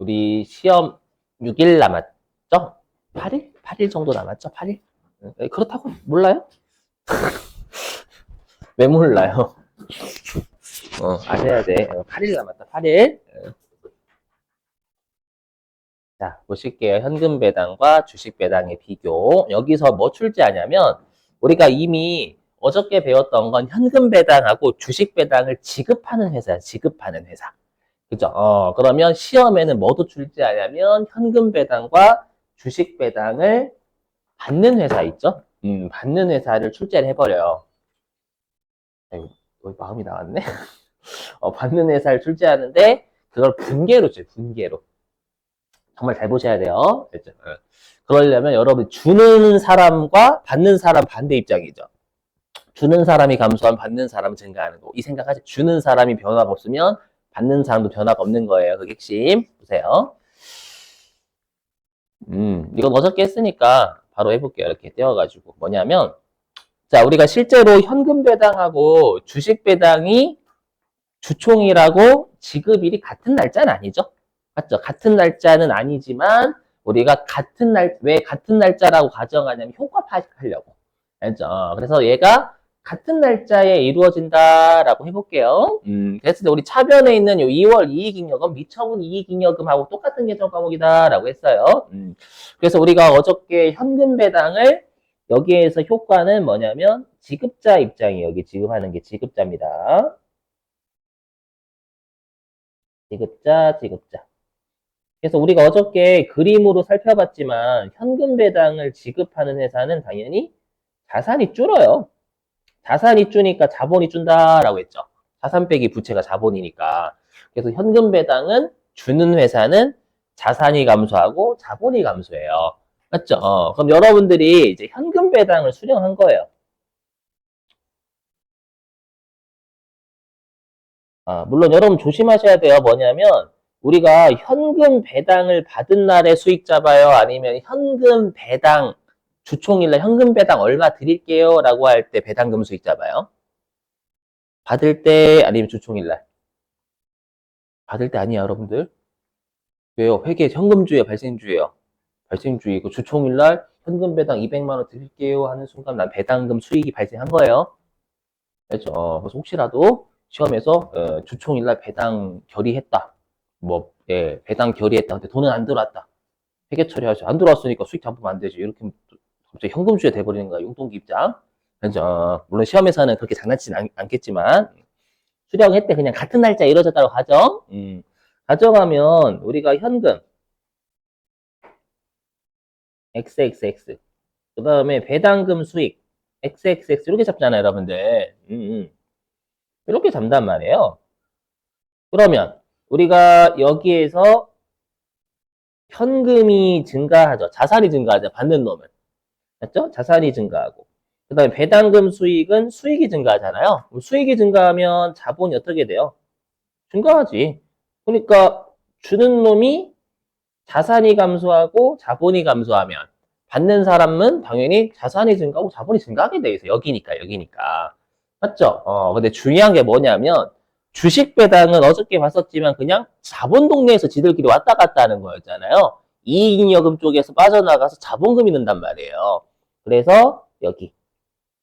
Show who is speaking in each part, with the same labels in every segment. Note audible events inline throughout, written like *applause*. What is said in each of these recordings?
Speaker 1: 우리 시험 6일 남았죠? 8일? 8일 정도 남았죠? 8일? 네, 그렇다고 몰라요? *laughs* 왜 몰라요? 어, 아셔야 돼. 어, 8일 남았다, 8일. 어. 자, 보실게요. 현금 배당과 주식 배당의 비교. 여기서 뭐 출제하냐면, 우리가 이미 어저께 배웠던 건 현금 배당하고 주식 배당을 지급하는 회사야, 지급하는 회사. 그죠? 어, 그러면 시험에는 뭐도 출제하냐면, 현금 배당과 주식 배당을 받는 회사 있죠? 음, 받는 회사를 출제를 해버려요. 왜 마음이 나갔네? *laughs* 어, 받는 회사를 출제하는데, 그걸 분계로 줘요, 분계로. 정말 잘 보셔야 돼요. 됐죠? 어. 그러려면 여러분, 주는 사람과 받는 사람 반대 입장이죠. 주는 사람이 감소하면 받는 사람은 증가하는 거. 이 생각하지. 주는 사람이 변화가 없으면 받는 사람도 변화가 없는 거예요. 그게 핵심. 보세요. 음, 이건 어저께 했으니까 바로 해볼게요. 이렇게 떼어가지고. 뭐냐면, 자, 우리가 실제로 현금 배당하고 주식 배당이 주총이라고 지급일이 같은 날짜는 아니죠? 맞죠? 같은 날짜는 아니지만, 우리가 같은 날, 왜 같은 날짜라고 가정하냐면 효과 파악하려고. 알죠? 그래서 얘가 같은 날짜에 이루어진다라고 해볼게요. 음, 그래서 우리 차변에 있는 요 2월 이익잉여금, 미처분 이익잉여금하고 똑같은 계정 과목이다라고 했어요. 음, 그래서 우리가 어저께 현금 배당을 여기에서 효과는 뭐냐면 지급자 입장이 여기 지급하는 게 지급자입니다. 지급자, 지급자. 그래서 우리가 어저께 그림으로 살펴봤지만 현금 배당을 지급하는 회사는 당연히 자산이 줄어요. 자산이 줄니까 자본이 준다라고 했죠. 자산 빼기 부채가 자본이니까. 그래서 현금 배당은 주는 회사는 자산이 감소하고 자본이 감소해요. 맞죠? 어, 그럼 여러분들이 이제 현금 배당을 수령한 거예요. 아, 물론 여러분 조심하셔야 돼요. 뭐냐면 우리가 현금 배당을 받은 날에 수익 잡아요? 아니면 현금 배당 주총일날 현금 배당 얼마 드릴게요 라고 할 때 배당금 수익 잡아요? 받을 때 아니면 주총일날? 받을 때 아니야 여러분들 왜요? 회계 현금주예요 발생주예요 발생주이고 주총일날 현금 배당 200만원 드릴게요 하는 순간 난 배당금 수익이 발생한 거예요 그렇죠? 어, 그래서 혹시라도 시험에서 어, 주총일날 배당 결의했다 뭐 예, 배당 결의했다 근데 돈은 안 들어왔다 회계 처리하죠 안 들어왔으니까 수익 잡으면 안 되지 이렇게 갑자기 현금주에 돼버리는 거야, 용돈기 입장. 그죠? 물론 시험에서는 그렇게 장난치진 않, 않겠지만, 수령했대 그냥 같은 날짜에 이루어졌다고 가정. 음, 가정하면 우리가 현금, XXX. 그 다음에 배당금 수익, XXX. 이렇게 잡잖아요, 여러분들. 음, 음. 이렇게 잡단 말이에요. 그러면 우리가 여기에서 현금이 증가하죠. 자산이 증가하죠. 받는 놈은. 맞죠? 자산이 증가하고. 그 다음에 배당금 수익은 수익이 증가하잖아요. 수익이 증가하면 자본이 어떻게 돼요? 증가하지. 그러니까 주는 놈이 자산이 감소하고 자본이 감소하면 받는 사람은 당연히 자산이 증가하고 자본이 증가하게 돼 있어요. 여기니까, 여기니까. 맞죠? 어, 근데 중요한 게 뭐냐면 주식 배당은 어저께 봤었지만 그냥 자본 동네에서 지들끼리 왔다 갔다 하는 거였잖아요. 이익잉여금 쪽에서 빠져나가서 자본금이 는단 말이에요. 그래서 여기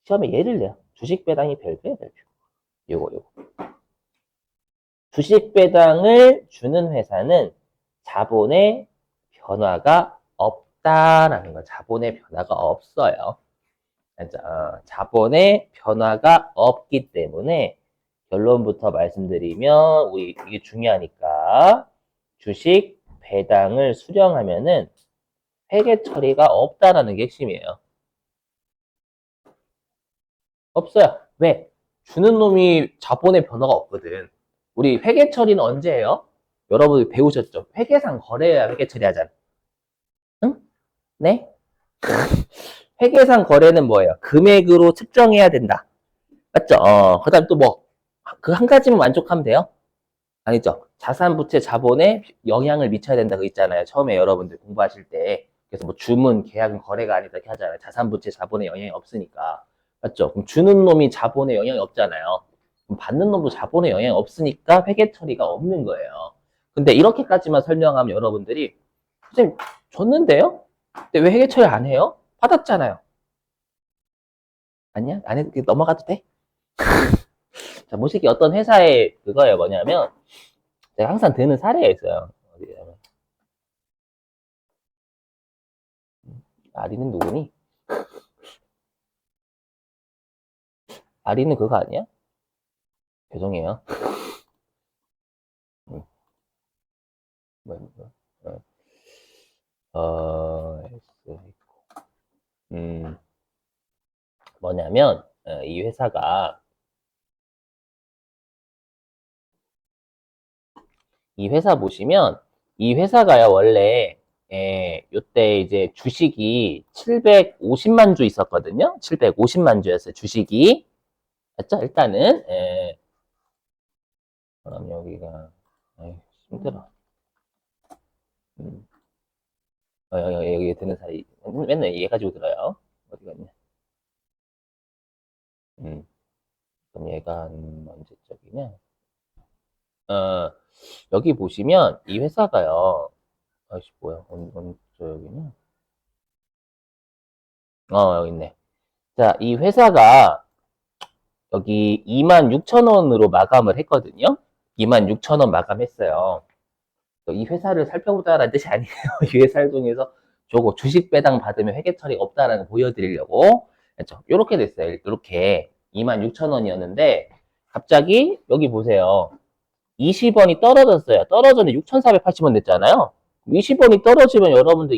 Speaker 1: 시험에 예를 내요. 주식 배당이 별표예요, 별표. 요거 요거. 주식 배당을 주는 회사는 자본의 변화가 없다라는 거. 자본의 변화가 없어요. 자, 자본의 변화가 없기 때문에 결론부터 말씀드리면 우리 이게 중요하니까 주식 배당을 수령하면은 회계 처리가 없다라는 게 핵심이에요. 없어요. 왜? 주는 놈이 자본의 변화가 없거든. 우리 회계 처리는 언제 해요? 여러분 배우셨죠? 회계상 거래해야 회계 처리하잖아. 응? 네? *laughs* 회계상 거래는 뭐예요? 금액으로 측정해야 된다. 맞죠? 어, 그 다음 또 뭐, 그 한 가지만 만족하면 돼요? 아니죠. 자산, 부채, 자본에 영향을 미쳐야 된다. 그 있잖아요. 처음에 여러분들 공부하실 때. 그래서 뭐 주문, 계약은 거래가 아니다. 이렇게 하잖아요. 자산, 부채, 자본에 영향이 없으니까. 맞죠? 그럼 주는 놈이 자본에 영향이 없잖아요. 그럼 받는 놈도 자본에 영향이 없으니까 회계 처리가 없는 거예요. 근데 이렇게까지만 설명하면 여러분들이 선생님 줬는데요? 근데 왜 회계 처리 안 해요? 받았잖아요. 아니야? 안 해도 넘어가도 돼? *laughs* 자, 모시기 어떤 회사의 그거예요. 뭐냐면 제가 항상 드는 사례가 있어요. 어디냐면 아리는 누구니? 아리는 그거 아니야? 죄송해요. *laughs* 음. 어, 어. 음, 뭐냐면, 어, 이 회사가, 이 회사 보시면, 이 회사가요, 원래, 예, 요때 이제 주식이 750만 주 있었거든요? 750만 주였어요, 주식이. 맞죠? 일단은, 예. 그럼 여기가, 아이, 힘들어. 음. 어, 여기, 여기, 드는 사이, 맨날 얘 가지고 들어요. 어디 갔냐. 음. 그럼 얘가 한 언제 적이냐? 어, 여기 보시면 이 회사가요. 아이씨, 뭐야. 언, 언제적이냐? 어, 여기 있네. 자, 이 회사가 여기 26,000원으로 마감을 했거든요. 26,000원 마감했어요. 이 회사를 살펴보자라는 뜻이 아니에요. *laughs* 이 회사를 통해서 저거 주식 배당 받으면 회계 처리 없다라는 거 보여드리려고 했죠. 이렇게 됐어요. 이렇게 26,000원이었는데 갑자기 여기 보세요. 20원이 떨어졌어요. 떨어졌는데 6,480원 됐잖아요. 20원이 떨어지면 여러분들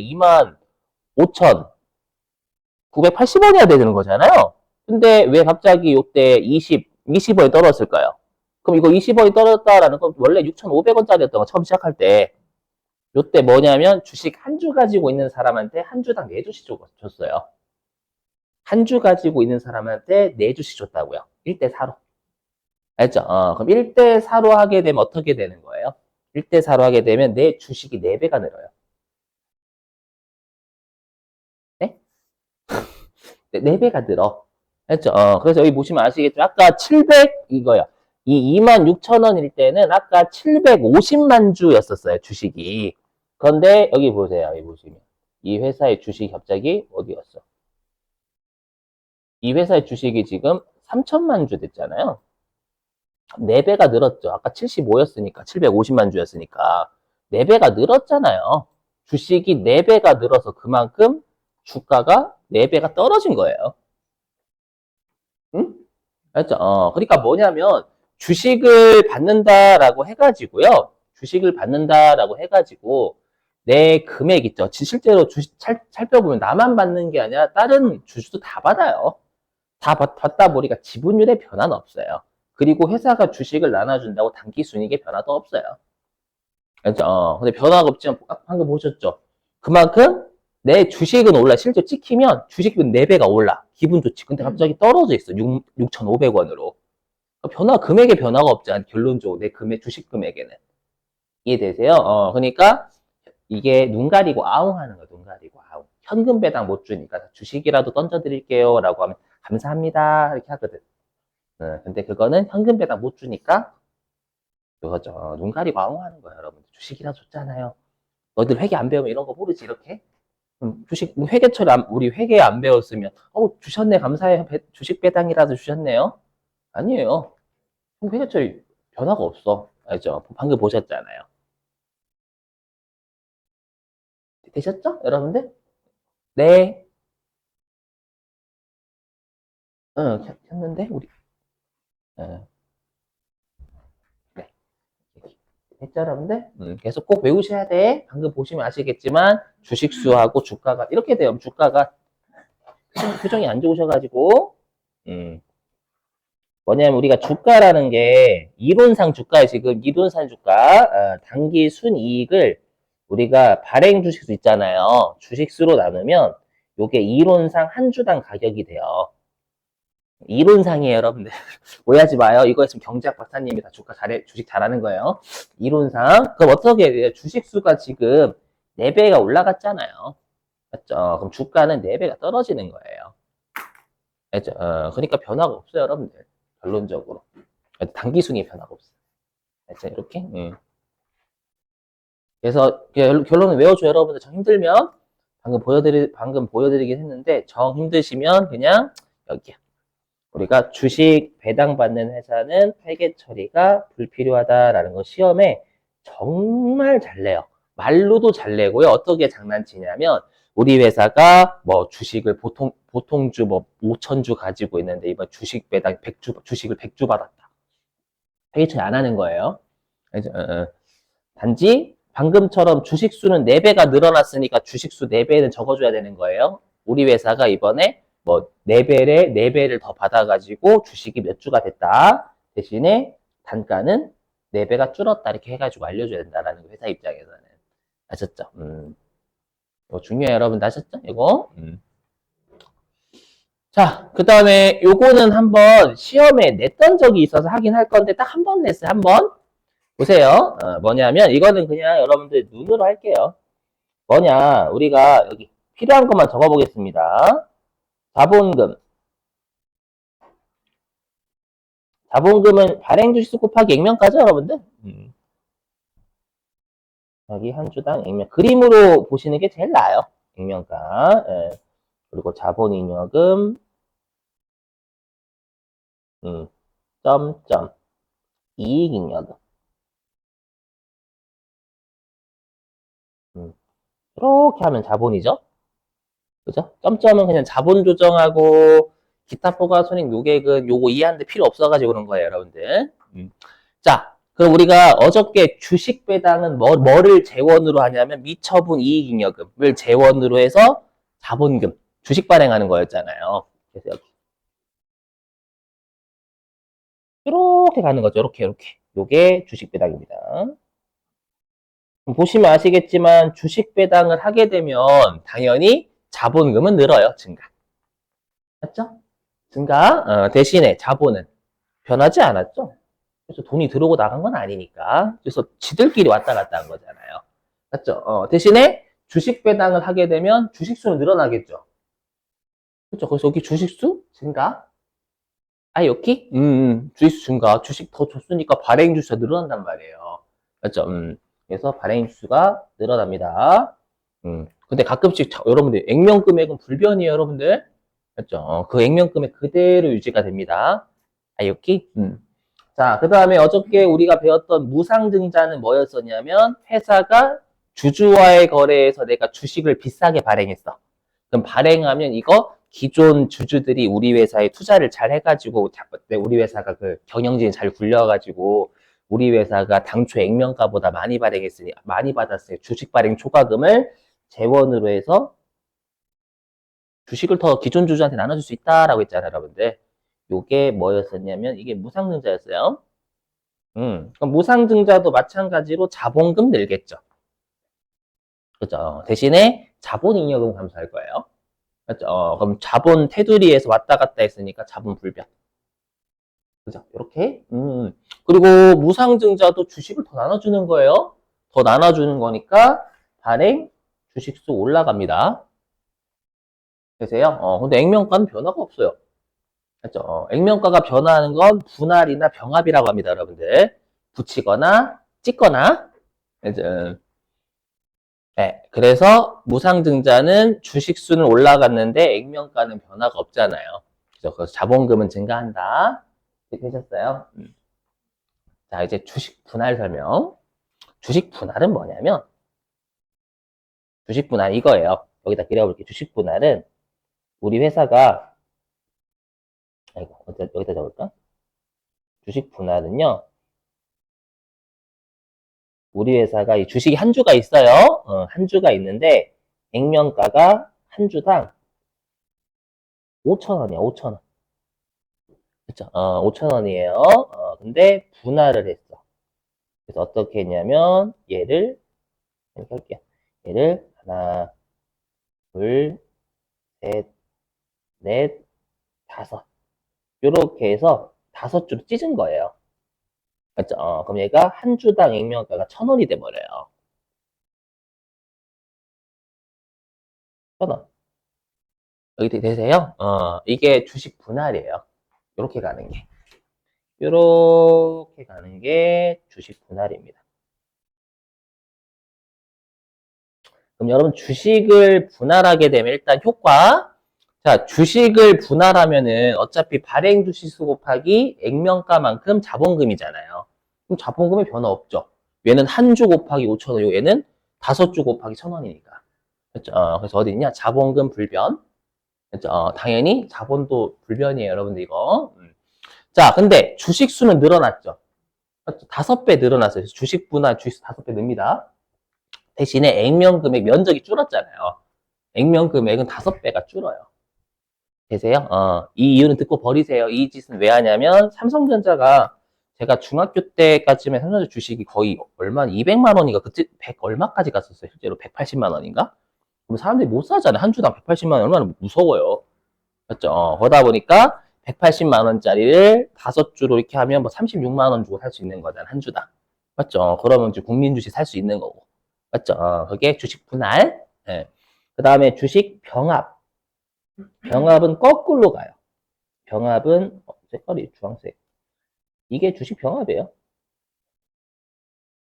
Speaker 1: 25,980원이야 되는 거잖아요. 근데 왜 갑자기 이때 20, 20원이 떨어졌을까요? 그럼 이거 20원이 떨어졌다라는 건 원래 6,500원짜리였던 거 처음 시작할 때. 요때 뭐냐면 주식 한 주 가지고 있는 사람한테 한 주당 4주씩 줬어요. 한 주 가지고 있는 사람한테 4주씩 줬다고요. 1대 4로. 알죠? 어, 그럼 1대 4로 하게 되면 어떻게 되는 거예요? 1대 4로 하게 되면 내 주식이 4배가 늘어요. 네? *laughs* 4배가 늘어. 알죠? 어, 그래서 여기 보시면 아시겠죠? 아까 700 이거요. 이 26,000원일 때는 아까 750만 주였었어요, 주식이. 그런데 여기 보세요, 여기 보시면. 이 회사의 주식이 갑자기 어디 갔어? 이 회사의 주식이 지금 3천만 주 됐잖아요. 4배가 늘었죠. 아까 75였으니까, 750만 주였으니까. 4배가 늘었잖아요. 주식이 4배가 늘어서 그만큼 주가가 4배가 떨어진 거예요. 응? 알죠? 어, 그러니까 뭐냐면, 주식을 받는다라고 해가지고요. 주식을 받는다라고 해가지고 내 금액 있죠. 실제로 주식 살, 살펴보면 나만 받는 게 아니라 다른 주주도 다 받아요. 다 받, 받다 보니까 지분율에 변화는 없어요. 그리고 회사가 주식을 나눠준다고 단기 순이익에 변화도 없어요. 알죠? 어, 근데 변화가 없지만 방금 보셨죠? 그만큼 내 주식은 올라. 실제 찍히면 주식은 4배가 올라. 기분 좋지. 근데 갑자기 떨어져 있어. 6, 6,500원으로. 변화, 금액의 변화가 없잖아. 결론적으로 내 금액, 주식 금액에는. 이해되세요? 어, 그러니까 이게 눈 가리고 아웅하는 거야, 눈 가리고 아웅. 현금 배당 못 주니까 주식이라도 던져드릴게요. 라고 하면 감사합니다. 이렇게 하거든. 어, 근데 그거는 현금 배당 못 주니까 그거죠. 어, 눈 가리고 아웅하는 거야, 여러분. 주식이라 줬잖아요. 너희들 회계 안 배우면 이런 거 모르지, 이렇게? 음, 주식, 회계처리 안, 우리 회계 안 배웠으면, 어, 주셨네, 감사해요. 배- 주식 배당이라도 주셨네요. 아니에요. 회계처리 변화가 없어. 알죠? 방금 보셨잖아요. 되셨죠? 여러분들? 네. 응, 켰- 켰는데, 우리. 응. 네. 됐죠, 여러분들? 음, 계속 꼭 외우셔야 돼. 방금 보시면 아시겠지만, 주식수하고 주가가, 이렇게 돼요. 주가가. 표정- 표정이 안 좋으셔가지고, 음. 뭐냐면 우리가 주가라는 게 이론상 주가에 지금 이론상 주가 어, 단기 순이익을 우리가 발행 주식수 있잖아요. 주식수로 나누면 요게 이론상 한 주당 가격이 돼요. 이론상이에요, 여러분들. *laughs* 오해하지 마요. 이거 있으면 경제학 박사님이 다 주가 잘해, 주식 잘하는 거예요. 이론상. 그럼 어떻게 돼요? 주식수가 지금 4배가 올라갔잖아요. 맞죠? 그럼 주가는 4배가 떨어지는 거예요. 알죠? 어, 그러니까 변화가 없어요, 여러분들. 결론적으로. 단기 순위 변화가 없어요. 알죠? 이렇게? 음. 그래서 결- 결론은 외워줘 여러분들 정 힘들면 방금 보여드리 방금 보여드리긴 했는데 정 힘드시면 그냥 여기야. 우리가 주식 배당받는 회사는 회계 처리가 불필요하다라는 거 시험에 정말 잘 내요. 말로도 잘 내고요. 어떻게 장난치냐면 우리 회사가 뭐 주식을 보통 보통 주 뭐 5천 주 가지고 있는데 이번 주식 배당 100주 주식을 100주 받았다. 회계 처리 안 하는 거예요. 어, 어. 단지 방금처럼 주식 수는 4배가 늘어났으니까 주식 수 4배는 적어줘야 되는 거예요. 우리 회사가 이번에 뭐 4배에 4배를 더 받아가지고 주식이 몇 주가 됐다. 대신에 단가는 4배가 줄었다. 이렇게 해가지고 알려줘야 된다라는 거, 회사 입장에서는. 아셨죠? 음. 이거 중요해요. 여러분들 아셨죠? 이거? 음. 자, 그 다음에 요거는 한번 시험에 냈던 적이 있어서 하긴 할 건데 딱 한 번 냈어요. 한 번. 보세요. 어, 뭐냐면 이거는 그냥 여러분들 눈으로 할게요. 뭐냐? 우리가 여기 필요한 것만 적어 보겠습니다. 자본금. 자본금은 발행 주식 수 곱하기 액면가죠, 여러분들? 음. 여기 한 주당 액면. 그림으로 보시는 게 제일 나아요. 액면가. 예. 그리고 자본잉여금. 음. 점점. 이익잉여금. 음. 이렇게 하면 자본이죠. 그죠? 점점은 그냥 자본 조정하고 기타 포괄 손익 요객은 요거 이해하는데 필요 없어가지고 그런 거예요, 여러분들. 음. 자, 그럼 우리가 어저께 주식 배당은 뭐, 뭐를 재원으로 하냐면 미처분 이익잉여금을 재원으로 해서 자본금, 주식 발행하는 거였잖아요. 그래서 여기. 이렇게 가는 거죠. 이렇게, 이렇게. 요게 주식 배당입니다. 보시면 아시겠지만 주식 배당을 하게 되면 당연히 자본금은 늘어요. 증가. 맞죠? 증가. 어, 대신에 자본은 변하지 않았죠. 그래서 돈이 들어오고 나간 건 아니니까. 그래서 지들끼리 왔다 갔다 한 거잖아요. 맞죠? 어, 대신에 주식 배당을 하게 되면 주식 수는 늘어나겠죠. 그렇죠? 그래서 여기 주식 수 증가. 아, 여기? 음, 음, 주식 수 증가. 주식 더 줬으니까 발행 주수가 늘어난단 말이에요. 맞죠? 음. 그래서 발행 주수가 늘어납니다. 음. 근데 가끔씩 자- 여러분들 액면 금액은 불변이에요, 여러분들. 맞죠? 어, 그 액면 금액 그대로 유지가 됩니다. 아, 여기? 음. 자, 그 다음에 어저께 우리가 배웠던 무상증자는 뭐였었냐면 회사가 주주와의 거래에서 내가 주식을 비싸게 발행했어. 그럼 발행하면 이거 기존 주주들이 우리 회사에 투자를 잘 해가지고 자- 네, 우리 회사가 그 경영진이 잘 굴려가지고 우리 회사가 당초 액면가보다 많이 발행했으니 많이 받았어요. 주식 발행 초과금을 재원으로 해서 주식을 더 기존 주주한테 나눠줄 수 있다라고 했잖아요, 여러분들. 요게 뭐였었냐면 이게 무상증자였어요. 음, 무상증자도 마찬가지로 자본금 늘겠죠. 그죠? 대신에 자본잉여금 감소할 거예요. 그죠? 어, 그럼 자본 테두리에서 왔다 갔다 했으니까 자본 불변. 그죠? 이렇게. 음. 그리고 무상증자도 주식을 더 나눠주는 거예요. 더 나눠주는 거니까 발행 주식수 올라갑니다. 되세요? 어, 근데 액면가는 변화가 없어요. 맞죠? 어, 액면가가 변화하는 건 분할이나 병합이라고 합니다, 여러분들. 붙이거나 찍거나. 이제, 음. 네, 그래서 무상증자는 주식수는 올라갔는데 액면가는 변화가 없잖아요. 그죠? 그래서 자본금은 증가한다. 이렇게 되셨어요? 음. 자, 이제 주식 분할 설명. 주식 분할은 뭐냐면, 주식 분할 이거예요. 여기다 그려볼게요. 주식 분할은 우리 회사가, 아이고, 어디다, 여기다 적을까? 주식 분할은요, 우리 회사가 이 주식이 한 주가 있어요. 어, 한 주가 있는데, 액면가가 한 주당 5,000원이야, 5,000원. 그쵸? 어, 5,000원이에요. 어, 근데 분할을 했어. 그래서 어떻게 했냐면, 얘를, 이렇게 할게요. 얘를 하나, 둘, 셋, 넷, 다섯. 요렇게 해서 다섯 주로 찢은 거예요. 맞죠? 어, 그럼 얘가 한 주당 액면가가 천 원이 돼버려요. 천 원. 여기 되세요? 어, 이게 주식 분할이에요. 요렇게 가는 게. 요렇게 가는 게 주식 분할입니다. 그럼 여러분 주식을 분할하게 되면 일단 효과. 자, 주식을 분할하면은 어차피 발행 주식수 곱하기 액면가만큼 자본금이잖아요. 그럼 자본금에 변화 없죠. 얘는 한 주 곱하기 5천 원, 얘는 다섯 주 곱하기 천 원이니까. 그렇죠? 어, 그래서 어디 있냐? 자본금 불변. 그렇죠? 어, 당연히 자본도 불변이에요, 여러분들 이거. 음. 자, 근데 주식 수는 늘어났죠. 맞죠? 다섯 배 늘어났어요. 주식 분할 주식 다섯 배 늡니다. 대신에 액면 금액 면적이 줄었잖아요. 액면 금액은 다섯 배가 줄어요. 되세요? 어, 이 이유는 듣고 버리세요. 이 짓은 왜 하냐면 삼성전자가 제가 중학교 때까지만 삼성전자 주식이 거의 얼마 200만 원인가 그때 100 얼마까지 갔었어요. 실제로 180만 원인가? 그럼 사람들이 못 사잖아요. 한 주당 180만 원 얼마나 무서워요. 맞죠? 어, 그러다 보니까 180만 원짜리를 다섯 주로 이렇게 하면 뭐 36만 원 주고 살 수 있는 거잖아. 한 주당. 맞죠? 그러면 이제 국민 주식 살 수 있는 거고. 맞죠? 어, 그게 주식 분할. 예. 그 다음에 주식 병합. 병합은 거꾸로 가요. 병합은 어, 색깔이 주황색. 이게 주식 병합이에요.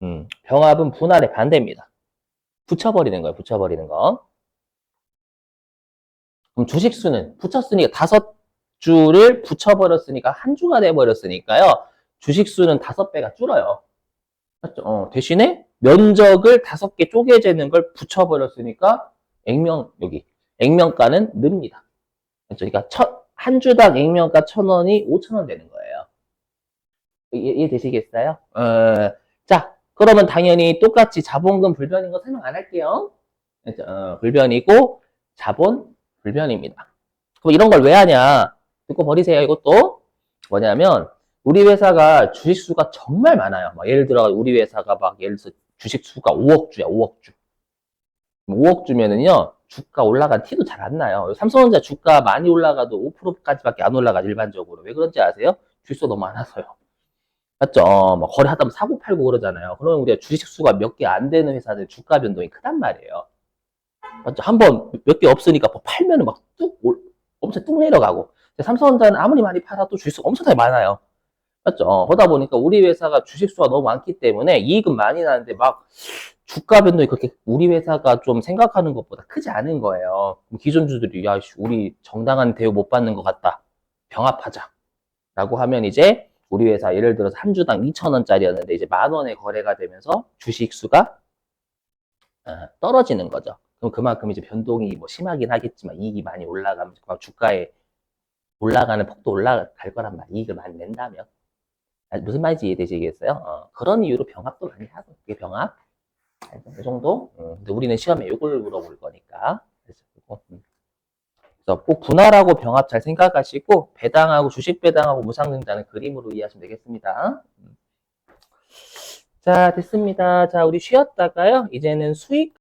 Speaker 1: 음, 병합은 분할의 반대입니다. 붙여버리는 거예요. 붙여버리는 거. 그럼 주식 수는 붙였으니까 다섯 주를 붙여버렸으니까 한 주가 돼버렸으니까요. 주식 수는 다섯 배가 줄어요. 맞죠? 어, 대신에 면적을 다섯 개 쪼개지는 걸 붙여버렸으니까 액면 여기 액면가는 늡니다. 그렇죠? 그러니까 첫, 한 주당 액면가 천 원이 오천 원 되는 거예요. 이해, 이해 되시겠어요? 어, 자, 그러면 당연히 똑같이 자본금 불변인 거 설명 안 할게요. 그렇죠? 어, 불변이고 자본 불변입니다. 그럼 이런 걸 왜 하냐? 듣고 버리세요. 이것도 뭐냐면 우리 회사가 주식수가 정말 많아요. 막 예를 들어 우리 회사가 막 예를 들어서 주식 수가 5억 주야, 5억 주. 5억 주면은요, 주가 올라간 티도 잘 안 나요. 삼성전자 주가 많이 올라가도 5%까지밖에 안 올라가, 일반적으로. 왜 그런지 아세요? 주식수 너무 많아서요. 맞죠? 뭐 거래 하다 보면 사고 팔고 그러잖아요. 그러면 우리가 주식 수가 몇 개 안 되는 회사들 주가 변동이 크단 말이에요. 맞죠? 한번 몇 개 없으니까 뭐 팔면은 막 뚝, 엄청 뚝 내려가고. 삼성전자는 아무리 많이 팔아도 주식수가 엄청나게 많아요. 맞죠? 어, 그러다 보니까 우리 회사가 주식수가 너무 많기 때문에 이익은 많이 나는데 막 주가 변동이 그렇게 우리 회사가 좀 생각하는 것보다 크지 않은 거예요. 그럼 기존 주들이 야, 씨, 우리 정당한 대우 못 받는 것 같다. 병합하자. 라고 하면 이제 우리 회사 예를 들어서 한 주당 2,000원짜리였는데 이제 만 원에 거래가 되면서 주식수가 어, 떨어지는 거죠. 그럼 그만큼 이제 변동이 뭐 심하긴 하겠지만 이익이 많이 올라가면 막 주가에 올라가는 폭도 올라갈 거란 말, 이익을 많이 낸다면. 아, 무슨 말인지 이해되시겠어요? 어, 그런 이유로 병합도 많이 하고, 그게 병합. 이 정도? 음, 근데 우리는 시험에 이걸 물어볼 거니까. 음. 그래서 꼭 분할하고 병합 잘 생각하시고, 배당하고 주식 배당하고 무상증자는 그림으로 이해하시면 되겠습니다. 음. 자, 됐습니다. 자, 우리 쉬었다가요. 이제는 수익